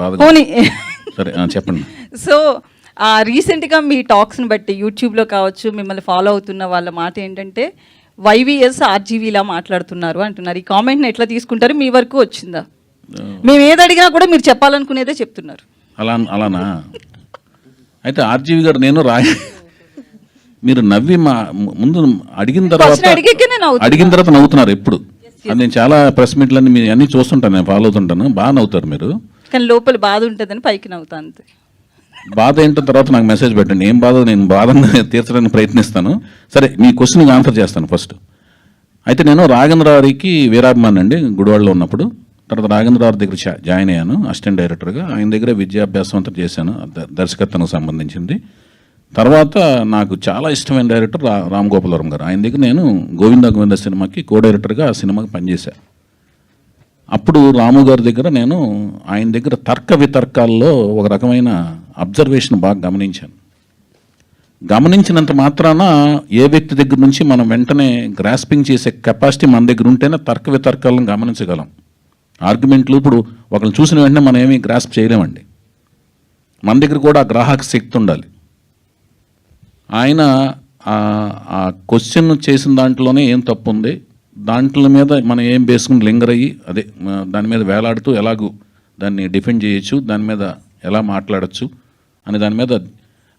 పోనీ. సరే చెప్పండి. సో ఆ రీసెంట్గా మీ టాక్స్ని బట్టి యూట్యూబ్లో కావచ్చు మిమ్మల్ని ఫాలో అవుతున్న వాళ్ళ మాట ఏంటంటే వైవిఎస్ ఆర్జీవీలా మాట్లాడుతున్నారు అంటున్నారు. ఈ కామెంట్ని ఎట్లా తీసుకుంటారు? మీ వరకు వచ్చిందా? మేము ఏది అడిగినా కూడా మీరు చెప్పాలనుకునేదే చెప్తున్నారు. అలా అలానా? అయితే ఆర్జీవి గారు నేను రా మీరు నవ్వి మా ముందు అడిగిన తర్వాత. అడిగిన తర్వాత నవ్వుతున్నారు ఎప్పుడు? అది నేను చాలా ప్రెస్ మీట్లన్నీ మీ అన్ని చూస్తుంటాను నేను ఫాలో అవుతుంటాను. బాగా నవ్వుతారు మీరు. కానీ లోపల బాధ ఉంటుందని పైకి నవ్వుతా అంతే. బాధ ఏంటో తర్వాత నాకు మెసేజ్ పెట్టండి ఏం బాధ నేను బాధను తీర్చడానికి ప్రయత్నిస్తాను. సరే మీ క్వశ్చన్కి ఆన్సర్ చేస్తాను ఫస్ట్ అయితే నేను రాఘేంద్రవారికి వీరాభిమాన్ అండి గుడివాడలో ఉన్నప్పుడు. తర్వాత రాఘేంద్రవారి దగ్గర జాయిన్ అయ్యాను అసిస్టెంట్ డైరెక్టర్గా ఆయన దగ్గర విద్యాభ్యాసం అంతా చేశాను దర్శకత్వానికి సంబంధించింది. తర్వాత నాకు చాలా ఇష్టమైన డైరెక్టర్ రా రామ్ గోపాలవరం గారు. ఆయన దగ్గర నేను గోవింద గోవింద సినిమాకి కో డైరెక్టర్గా ఆ సినిమాకి పనిచేశాను అప్పుడు రాము గారి దగ్గర నేను ఆయన దగ్గర తర్క వితర్కాల్లో ఒక రకమైన అబ్జర్వేషన్ బాగా గమనించాను. గమనించినంత మాత్రాన ఏ వ్యక్తి దగ్గర నుంచి మనం వెంటనే గ్రాస్పింగ్ చేసే కెపాసిటీ మన దగ్గర ఉంటేనే తర్క వితర్కాలను గమనించగలం. ఆర్గ్యుమెంట్లు ఇప్పుడు ఒకరిని చూసిన వెంటనే మనం ఏమీ గ్రాస్ప్ చేయలేమండి. మన దగ్గర కూడా ఆ గ్రాహక శక్తి ఉండాలి. ఆయన ఆ- ఆ క్వశ్చన్ చేసిన దాంట్లోనే ఏం తప్పు ఉంది? దాంట్ల మీద మనం ఏం బేసుకుని లింగర్ అయ్యి అదే దాని మీద వేలాడుతూ ఎలాగూ దాన్ని డిఫెండ్ చేయొచ్చు దాని మీద ఎలా మాట్లాడచ్చు అనే దాని మీద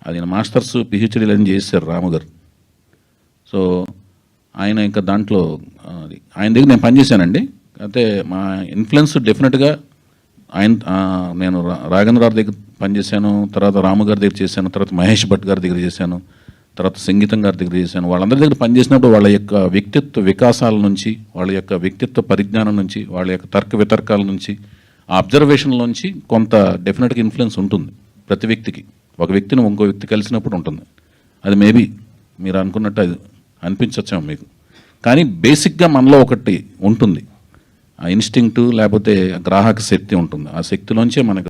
అది మాస్టర్స్ పిహెచ్డీలు అని చేశారు రాము గారు సో ఆయన ఇంకా దాంట్లో అది ఆయన దగ్గర నేను పనిచేశానండి. అయితే మా ఇన్ఫ్లుయెన్స్ డెఫినెట్గా ఆయన నేను రా- గారి దగ్గర పనిచేశాను తర్వాత రాము గారి దగ్గర చేశాను తర్వాత మహేష్ భట్ గారి దగ్గర చేశాను. తర్వాత సంగీతం గారి దగ్గర చేశాను. వాళ్ళందరి దగ్గర పనిచేసినప్పుడు వాళ్ళ యొక్క వ్యక్తిత్వ వికాసాల నుంచి వాళ్ళ యొక్క వ్యక్తిత్వ పరిజ్ఞానం నుంచి వాళ్ళ యొక్క తర్క వితర్కాల నుంచి ఆ అబ్జర్వేషన్ నుంచి కొంత డెఫినెట్గా ఇన్ఫ్లుయెన్స్ ఉంటుంది ప్రతి వ్యక్తికి. ఒక వ్యక్తిని ఇంకో వ్యక్తి కలిసినప్పుడు ఉంటుంది. అది మేబీ మీరు అనుకున్నట్టు అది అనిపించచ్చాము మీకు. కానీ బేసిక్గా మనలో ఒకటి ఉంటుంది. ఆ ఇన్స్టింక్టు లేకపోతే గ్రాహక శక్తి ఉంటుంది. ఆ శక్తిలోంచే మనకు